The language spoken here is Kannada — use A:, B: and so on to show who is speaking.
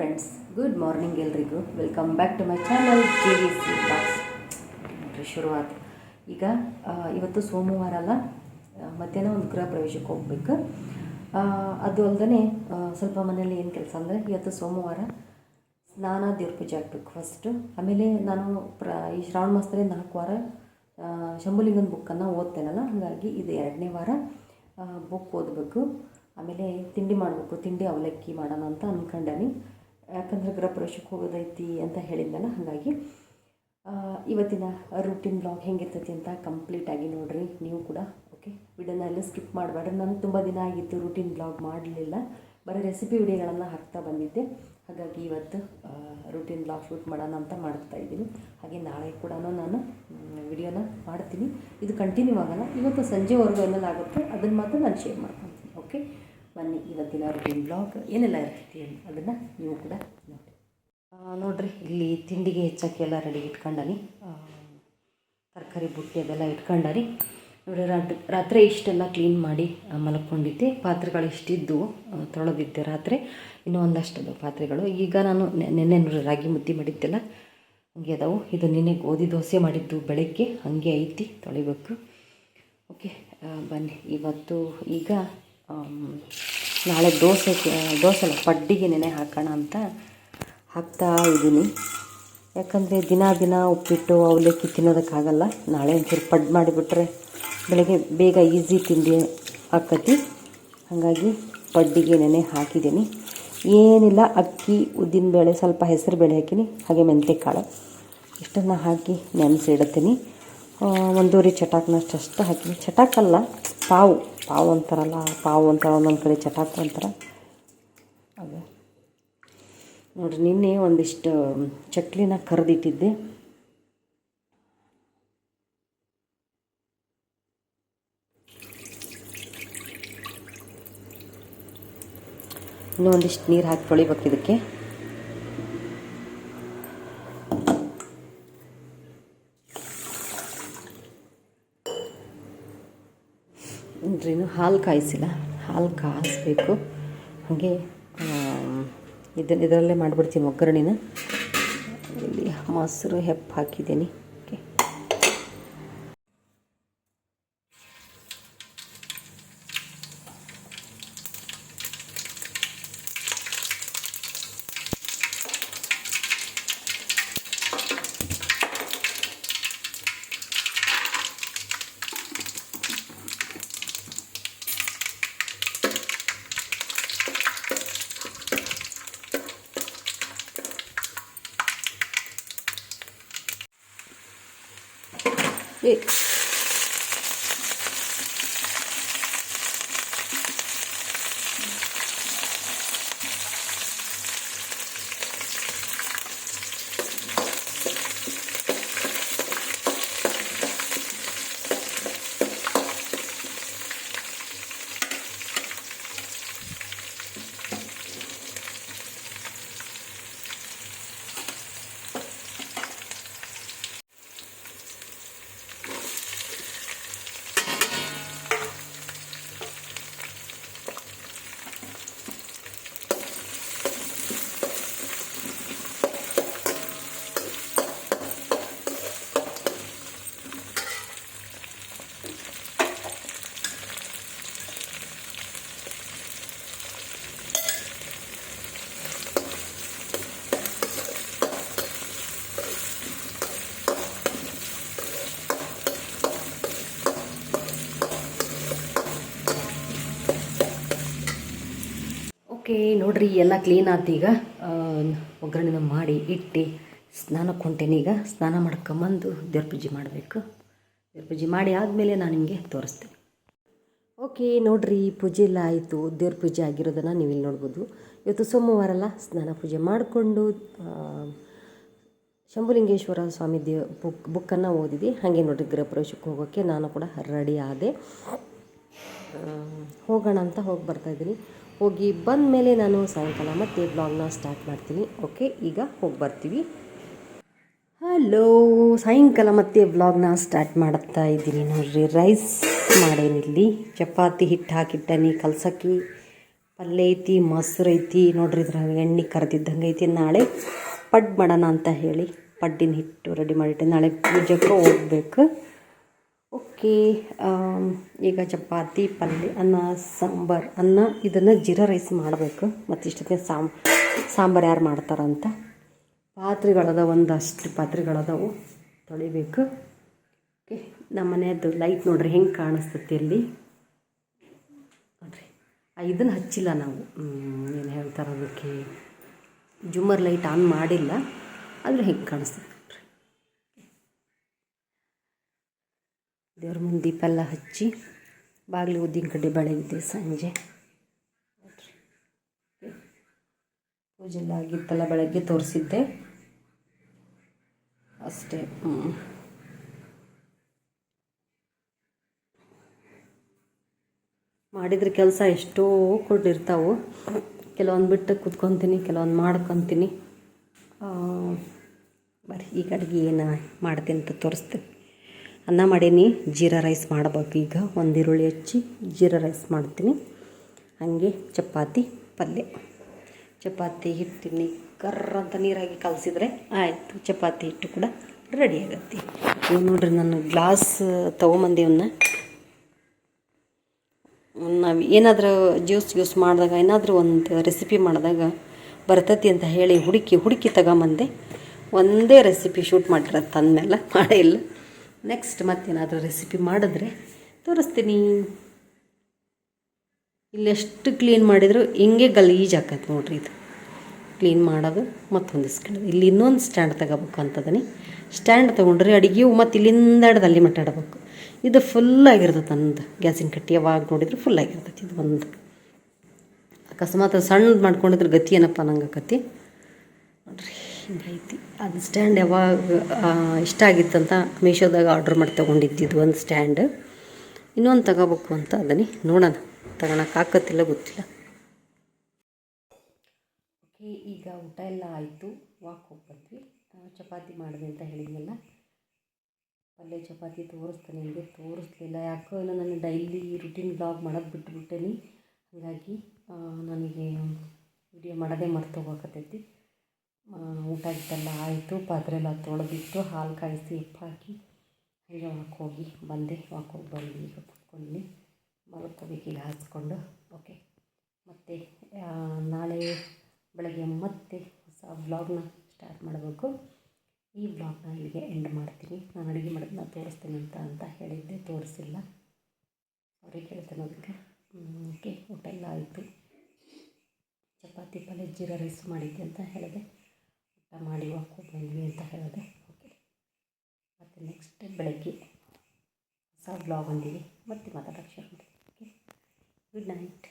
A: ಫ್ರೆಂಡ್ಸ್ ಗುಡ್ ಮಾರ್ನಿಂಗ್ ಎಲ್ರಿಗೂ. Welcome back to my channel J V C box ನೋಡ್ರಿ ಶುರುವಾತು. ಈಗ ಇವತ್ತು ಸೋಮವಾರ ಅಲ್ಲ ಮಧ್ಯಾಹ್ನ ಒಂದು ಗೃಹ ಪ್ರವೇಶಕ್ಕೆ ಹೋಗ್ಬೇಕು. ಅದು ಅಲ್ಲದೆ ಸ್ವಲ್ಪ ಮನೇಲಿ ಏನು ಕೆಲಸ ಅಂದರೆ, ಇವತ್ತು ಸೋಮವಾರ ಸ್ನಾನ, ದೇವ್ರ ಪೂಜೆ ಆಗಬೇಕು ಫಸ್ಟು ಆಮೇಲೆ ನಾನು ಪ್ರ, ಈ ಶ್ರಾವಣ ಮಾಸದಲ್ಲಿ ನಾಲ್ಕು ವಾರ ಶಂಭುಲಿಂಗನ ಬುಕ್ಕನ್ನು ಓದ್ತೇನಲ್ಲ, ಹಾಗಾಗಿ ಇದು ಎರಡನೇ ವಾರ ಬುಕ್ ಓದಬೇಕು. ಆಮೇಲೆ ತಿಂಡಿ ಮಾಡಬೇಕು, ತಿಂಡಿ ಅವಲಕ್ಕಿ ಮಾಡೋಣ ಅಂತ ಅಂದ್ಕೊಂಡೇನಿ ಯಾಕಂದರೆ ಗೃಹಪ್ರವೇಶಕ್ಕೆ ಹೋಗೋದೈತಿ ಅಂತ ಹೇಳಿದ್ನಲ್ಲ, ಹಾಗಾಗಿ ಇವತ್ತಿನ ರೂಟೀನ್ ಬ್ಲಾಗ್ ಹೆಂಗಿರ್ತೈತಿ ಅಂತ ಕಂಪ್ಲೀಟಾಗಿ ನೋಡ್ರಿ ನೀವು ಕೂಡ ಓಕೆ ವಿಡಿಯೋನ ಎಲ್ಲ ಸ್ಕಿಪ್ ಮಾಡಬೇಡ್ರಿ. ನಾನು ತುಂಬ ದಿನ ಆಗಿತ್ತು ರೂಟೀನ್ ಬ್ಲಾಗ್ ಮಾಡಲಿಲ್ಲ. ಬರೀ ರೆಸಿಪಿ ವಿಡಿಯೋಗಳನ್ನು ಹಾಕ್ತಾ ಬಂದಿದ್ದೆ. ಹಾಗಾಗಿ ಇವತ್ತು ರೂಟೀನ್ ಬ್ಲಾಗ್ ಶೂಟ್ ಮಾಡೋಣ ಅಂತ ಮಾಡ್ತಾ ಇದ್ದೀನಿ. ಹಾಗೆ ನಾಳೆ ಕೂಡ ನಾನು ವಿಡಿಯೋನ ಮಾಡ್ತೀನಿ. ಇದು ಕಂಟಿನ್ಯೂ ಆಗಲ್ಲ, ಇವತ್ತು ಸಂಜೆವರೆಗೂ ಏನೆಲ್ಲ ಆಗುತ್ತೆ, ಅದನ್ನು ಮಾತ್ರ ನಾನು ಶೇರ್ ಮಾಡ್ಕೊತೀನಿ ಓಕೆ ಬನ್ನಿ, ಇವತ್ತಿನ ರೂಟೀನ್ ಬ್ಲಾಗ್ ಏನೆಲ್ಲ ಇರ್ತೈತಿ ಅದನ್ನು ನೀವು ಕೂಡ ನೋಡಿ. ನೋಡಿರಿ, ಇಲ್ಲಿ ತಿಂಡಿಗೆ ಹೆಚ್ಚಕ್ಕೆ ಎಲ್ಲ ರೆಡಿ ಇಟ್ಕೊಂಡನಿ ತರಕಾರಿ, ಬುಟ್ಟಿ ಅದೆಲ್ಲ ಇಟ್ಕೊಂಡರಿ ನೋಡಿ ರಾತ್ರಿ ರಾತ್ರಿ ಇಷ್ಟೆಲ್ಲ ಕ್ಲೀನ್ ಮಾಡಿ ಮಲ್ಕೊಂಡಿದ್ದೆ. ಪಾತ್ರೆಗಳು ಇಷ್ಟಿದ್ದು ತೊಳೆದಿದ್ದೆ ರಾತ್ರಿ. ಇನ್ನೂ ಒಂದಷ್ಟು ಪಾತ್ರೆಗಳು. ಈಗ ನಾನು ನೆನ್ನೆ ನೋಡಿ ರಾಗಿ ಮುದ್ದೆ ಮಾಡಿದ್ದೆಲ್ಲ ಹಂಗೆ ಅದಾವು. ಇದು ನಿನ್ನೆ ಗೋಧಿ ದೋಸೆ ಮಾಡಿದ್ದು ಬೆಳಗ್ಗೆ. ಹಾಗೆ ಐತಿ, ತೊಳಿಬೇಕು. ಓಕೆ ಬನ್ನಿ. ಇವತ್ತು ಈಗ ನಾಳೆ ದೋಸೆ ದೋಸೆ ಅಲ್ಲ ಪಡ್ಡಿಗೆ ನೆನೆ ಹಾಕೋಣ ಅಂತ ಹಾಕ್ತಾ ಇದ್ದೀನಿ. ಯಾಕಂದರೆ ದಿನ ದಿನ ಉಪ್ಪಿಟ್ಟು, ಅವಲಕ್ಕಿ ತಿನ್ನೋದಕ್ಕಾಗಲ್ಲ. ನಾಳೆ ಒಂಚೂರು ಪಡ್ ಮಾಡಿಬಿಟ್ರೆ ಬೆಳಗ್ಗೆ ಬೇಗ ಈಸಿ ತಿಂಡಿ ಹಾಕತಿ ಹಾಗಾಗಿ ಪಡ್ಡಿಗೆ ನೆನೆ ಹಾಕಿದ್ದೀನಿ. ಏನಿಲ್ಲ, ಅಕ್ಕಿ ಉದ್ದಿನಬೇಳೆ ಸ್ವಲ್ಪ ಹೆಸರು ಬೇಳೆ ಹಾಕಿನಿ, ಹಾಗೆ ಮೆಂತ್ಯಕಾಳು ಇಷ್ಟನ್ನು ಹಾಕಿ ನೆನೆಸಿಡ್ತೀನಿ. ಒಂದೂವರೆ ಚಟಾಕ್ನಷ್ಟು ಅಷ್ಟು ಹಾಕಿ ಚಟಾಕಲ್ಲ, ಪಾವು. ಪಾವು ಅಂತಾರಲ್ಲ, ಪಾವು ಅಂತಾರೆ, ಒಂದೊಂದು ಕಡೆ ಚಟಾಕು ಅಂತಾರೆ. ಅದು. ನೋಡ್ರಿ, ನಿನ್ನೆ ಒಂದಿಷ್ಟು ಚಕ್ಲಿನ ಕರೆದಿಟ್ಟಿದ್ದೆ. ಇನ್ನೂ ಒಂದಿಷ್ಟು ನೀರು ಹಾಕಿ ತೊಳಿಬೇಕು ಇದಕ್ಕೆ. ಇನ್ನು ಹಾಲು ಕಾಯಿಸಿಲ್ಲ. ಹಾಲು ಕಾಯಿಸ್ಬೇಕು. ಹಾಗೆ ಇದನ್ನು ಇದರಲ್ಲೇ ಮಾಡಿಬಿಡ್ತೀನಿ ಒಗ್ಗರಣೆನ. ಇಲ್ಲಿ ಮೊಸರು ಹೆಪ್ಪು ಹಾಕಿದ್ದೀನಿ. ಓಕೆ ಓಕೆ, ನೋಡ್ರಿ, ಎಲ್ಲ ಕ್ಲೀನ್ ಆಯ್ತು ಈಗ. ಒಗ್ಗರಣೆನ ಮಾಡಿ ಇಟ್ಟು ಸ್ನಾನಕ್ಕೆ ಹೊಂಟೇನಿ ಈಗ. ಸ್ನಾನ ಮಾಡ್ಕೊಂಬಂದು ದೇವ್ರ ಪೂಜೆ ಮಾಡಬೇಕು. ದೇವ್ರ ಪೂಜೆ ಮಾಡಿ ಆದಮೇಲೆ ನಾನು ನಿಮಗೆ ತೋರಿಸ್ತೀನಿ. ಓಕೆ, ನೋಡ್ರಿ, ಪೂಜೆ ಎಲ್ಲ ಆಯಿತು. ದೇವ್ರ ಪೂಜೆ ಆಗಿರೋದನ್ನು ನೀವು ಇಲ್ಲಿ ನೋಡ್ಬೋದು. ಇವತ್ತು ಸೋಮವಾರ ಅಲ್ಲ, ಸ್ನಾನ ಪೂಜೆ ಮಾಡಿಕೊಂಡು ಶಂಭುಲಿಂಗೇಶ್ವರ ಸ್ವಾಮಿ ದೇವ್ ಬುಕ್, ಬುಕ್ಕನ್ನು ಓದಿದೆ. ಹಾಗೆ ನೋಡ್ರಿ, ಗೃಹ ಪ್ರವೇಶಕ್ಕೆ ಹೋಗೋಕ್ಕೆ ನಾನು ಕೂಡ ರೆಡಿ ಆದೆ. ಹೋಗೋಣ ಅಂತ ಹೋಗಿ ಬರ್ತಾಯಿದ್ದೀನಿ ಹೋಗಿ ಬಂದ ಮೇಲೆ ನಾನು ಸಾಯಂಕಾಲ ಮತ್ತೆ ಬ್ಲಾಗ್ನ ಸ್ಟಾರ್ಟ್ ಮಾಡ್ತೀನಿ. ಓಕೆ ಈಗ ಹೋಗಿ ಬರ್ತೀವಿ. ಹಲೋ ಸಾಯಂಕಾಲ ಮತ್ತೆ ಬ್ಲಾಗ್ನ ಸ್ಟಾರ್ಟ್ ಮಾಡ್ತಾ ಇದ್ದೀನಿ ನೋಡ್ರಿ. ರೈಸ್ ಮಾಡೇನಿಲ್ಲಿ ಚಪಾತಿ ಹಿಟ್ಟು ಹಾಕಿಟ್ಟನಿ, ಕಲ್ಸಕ್ಕಿ ಪಲ್ಯ ಐತಿ ಮೊಸರು ಐತಿ. ನೋಡ್ರಿ ಇದ್ರಾಗ ಎಣ್ಣೆ ಕರೆದಿದ್ದಂಗೆ ಐತಿ. ನಾಳೆ ಪಡ್ ಮಾಡೋಣ ಅಂತ ಹೇಳಿ ಪಡ್ಡಿನ ಹಿಟ್ಟು ರೆಡಿ ಮಾಡಿಟ್ಟೆ. ನಾಳೆ ಪೂಜೆಗೆ ಹೋಗ್ಬೇಕು. ಓಕೆ ಈಗ ಚಪಾತಿ ಪಲ್ಯ ಅನ್ನ, ಸಾಂಬಾರು. ಅನ್ನ, ಇದನ್ನು ಜೀರಾ ರೈಸ್ ಮಾಡಬೇಕು. ಮತ್ತು ಇಷ್ಟೊತ್ತಿಗೆ ಸಾಂಬ್ ಸಾಂಬಾರು ಯಾರು ಮಾಡ್ತಾರಂತ ಪಾತ್ರೆಗಳದ ಒಂದಷ್ಟು ಪಾತ್ರೆಗಳದಾವು ತೊಳಿಬೇಕು. ಓಕೆ ನಮ್ಮ ಮನೆಯದ್ದು ಲೈಟ್ ನೋಡ್ರಿ, ಹೆಂಗೆ ಕಾಣಿಸ್ತತಿ ಅಲ್ಲಿ. ನೋಡ್ರಿ ಇದನ್ನು ಹಚ್ಚಿಲ್ಲ ನಾವು. ಏನು ಹೇಳ್ತಾರೆ ಅದಕ್ಕೆ? ಜುಮ್ಮರ್ ಲೈಟ್ ಆನ್ ಮಾಡಿಲ್ಲ, ಆದರೆ ಹೆಂಗೆ ಕಾಣಿಸ್ತದೆ ನೋಡ್ರಿ ದೇವ್ರ ಮುಂದೆ ದೀಪ ಎಲ್ಲ ಹಚ್ಚಿ ಬಾಗಿಲು ಉದ್ದಿನ ಕಡ್ಡಿ ಬೆಳಗಿದ್ದೆ ಸಂಜೆ. ಪೂಜೆ ಎಲ್ಲ ಆಗಿತ್ತಲ್ಲ, ಬೆಳಗ್ಗೆ ತೋರಿಸಿದ್ದೆ. ಅಷ್ಟೇ. ಮಾಡಿದ್ರೆ ಕೆಲಸ ಎಷ್ಟೋ ಕೊಟ್ಟಿರ್ತಾವೆ ಕೆಲವೊಂದು ಬಿಟ್ಟು ಕುತ್ಕೊತೀನಿ, ಕೆಲವೊಂದು ಮಾಡ್ಕೊತೀನಿ. ಬರ್ರಿ ಈಗ ಅಡುಗೆ ಏನು ಮಾಡ್ತೀನಿ ಅಂತ ತೋರಿಸ್ತೀನಿ ಅನ್ನ ಮಾಡೀನಿ, ಜೀರಾ ರೈಸ್ ಮಾಡ್ಬೇಕು. ಈಗ ಒಂದು ಈರುಳ್ಳಿ ಹಚ್ಚಿ ಜೀರಾ ರೈಸ್ ಮಾಡ್ತೀನಿ. ಹಾಗೆ ಚಪಾತಿ, ಪಲ್ಯ. ಚಪಾತಿ ಹಿಟ್ಟಿನಿ ಕರ್ರ ಅಂತ ನೀರಾಗಿ ಕಲಸಿದ್ರೆ ಆಯಿತು, ಚಪಾತಿ ಹಿಟ್ಟು ಕೂಡ ರೆಡಿ ಆಗತ್ತೆ. ಇವು ನೋಡ್ರಿ ನಾನು ಗ್ಲಾಸ್ ತೊಗೊಂಬಂದಿವನ್ನ ನಾವು ಏನಾದರೂ ಜ್ಯೂಸ್ ಜ್ಯೂಸ್ ಮಾಡಿದಾಗ, ಏನಾದರೂ ಒಂದು ರೆಸಿಪಿ ಮಾಡಿದಾಗ ಬರ್ತತಿ ಅಂತ ಹೇಳಿ ಹುಡುಕಿ ಹುಡುಕಿ ತಗೊಂಬಂದೆ. ಒಂದೇ ರೆಸಿಪಿ ಶೂಟ್ ಮಾಡಿರತ್ತೆ ತಂದ ಮೇಲೆ ಇಲ್ಲ. ನೆಕ್ಸ್ಟ್ ಮತ್ತೇನಾದರೂ ರೆಸಿಪಿ ಮಾಡಿದ್ರೆ ತೋರಿಸ್ತೀನಿ. ಇಲ್ಲಿ ಎಷ್ಟು ಕ್ಲೀನ್ ಮಾಡಿದರೂ, ಹಿಂಗೆ ಗಲೀಜ್ ಆಕೈತೆ ನೋಡ್ರಿ ಇದು. ಕ್ಲೀನ್ ಮಾಡೋದು ಮತ್ತು ಹೊಂದಿಸ್ಕೊಳ್ಳೋದು ಇಲ್ಲಿ ಇನ್ನೊಂದು ಸ್ಟ್ಯಾಂಡ್ ತಗೋಬೇಕು ಅಂತದನಿ. ಸ್ಟ್ಯಾಂಡ್ ತೊಗೊಂಡ್ರೆ ಅಡುಗೆಯು ಮತ್ತು ಇಲ್ಲಿಂದ ಹಿಡ್ದು ಅಲ್ಲಿ ಇದು ಫುಲ್ ಆಗಿರ್ತೈತೆ ನಂದು. ಗ್ಯಾಸಿನ ಕಟ್ಟಿ ಯಾವಾಗ ನೋಡಿದ್ರೆ ಫುಲ್ ಆಗಿರ್ತೈತಿ ಇದು ಒಂದು. ಅಕಸ್ಮಾತ್ ಸಣ್ಣದು ಮಾಡ್ಕೊಂಡಿದ್ರೆ ಗತಿ ಏನಪ್ಪ ನಂಗೆ ಆಕತಿ? ನೋಡ್ರಿ. ಹಿಂಗೈತಿ ಅದು ಸ್ಟ್ಯಾಂಡ್ ಯಾವಾಗ ಇಷ್ಟ ಆಗಿತ್ತಂತ ಮೀಶೋದಾಗ ಆರ್ಡ್ರ್ ಮಾಡಿ ತೊಗೊಂಡಿದ್ದಿದ್ದು ಒಂದು ಸ್ಟ್ಯಾಂಡ್ ಇನ್ನೊಂದು ತಗೋಬೇಕು ಅಂತ ಅದನ್ನೇ. ನೋಡೋಣ. ತಗೊಳಕ್ಕಾಗತ್ತಿಲ್ಲ ಗೊತ್ತಿಲ್ಲ. ಓಕೆ ಈಗ ಊಟ ಎಲ್ಲ ಆಯಿತು. ವಾಕ್ ಹೋಗಿ ಬಂದ್ವಿ. ಚಪಾತಿ ಮಾಡಿದೆ ಅಂತ ಹೇಳಿದ್ನಲ್ಲ. ಪಲ್ಯ ಚಪಾತಿ ತೋರಿಸ್ತಾನೆ ನಿಮಗೆ ತೋರಿಸ್ಲಿಲ್ಲ. ಯಾಕೋ ಏನೋ ನಾನು ಡೈಲಿ ರುಟೀನ್ ಬ್ಲಾಗ್ ಮಾಡೋದು ಬಿಟ್ಬಿಟ್ಟೇನಿ. ಹಾಗಾಗಿ ನನಗೆ ವಿಡಿಯೋ ಮಾಡೋದೇ ಮರ್ತೋಗಕತ್ತೈತಿ ಊಟ ಇಟ್ಟೆಲ್ಲ ಆಯಿತು. ಪಾತ್ರೆ ಎಲ್ಲ ತೊಳೆದಿಟ್ಟು ಹಾಲು ಕಾಯಿಸಿ ಉಪ್ಪು ಹಾಕಿ ಹಾಗೆ ಹಾಕೋಗಿ ಬಂದೆ. ಹೋಗಿ ಬಂದು ಈಗ ಕುತ್ಕೊಂಡು ಮಲ್ಕೋಬೇಕು ಈಗ ಹಾಸ್ಕೊಂಡು ಓಕೆ ಮತ್ತು ನಾಳೆ ಬೆಳಗ್ಗೆ ಮತ್ತೆ ಹೊಸ ಬ್ಲಾಗ್ನ ಸ್ಟಾರ್ಟ್ ಮಾಡಬೇಕು. ಈ ಬ್ಲಾಗ್ನ ಇಲ್ಲಿಗೆ ಎಂಡ್ ಮಾಡ್ತೀನಿ. ನಾನು ಅಡುಗೆ ಮಾಡೋದನ್ನ ತೋರಿಸ್ತೀನಿ ಅಂತ ಅಂತ ಹೇಳಿದ್ದೆ. ತೋರಿಸಿಲ್ಲ. ಅವರಿಗೆ ಕೇಳ್ತೇನೆ ಅದಕ್ಕೆ ಓಕೆ ಊಟ ಎಲ್ಲ ಆಯಿತು. ಚಪಾತಿ ಪಲ್ಯ ಜೀರಾ ರೈಸ್ ಮಾಡಿದ್ದೆ ಅಂತ ಹೇಳಿದೆ. ಊಟ ಮಾಡಿ ವಾಕ್ ಹೋಗಿ ಬಂದ್ವಿ ಅಂತ ಹೇಳಿದೆ. ಓಕೆ. ಮತ್ತು ನೆಕ್ಸ್ಟ್ ಬೆಳಗ್ಗೆ ಹೊಸ ಬ್ಲಾಗ್ ಬಂದಿದೆ ಮತ್ತೆ ಮಾತಾಡೋಕ್ಕೆ ಶುರು ಮಾಡಿ ಓಕೆ. Good night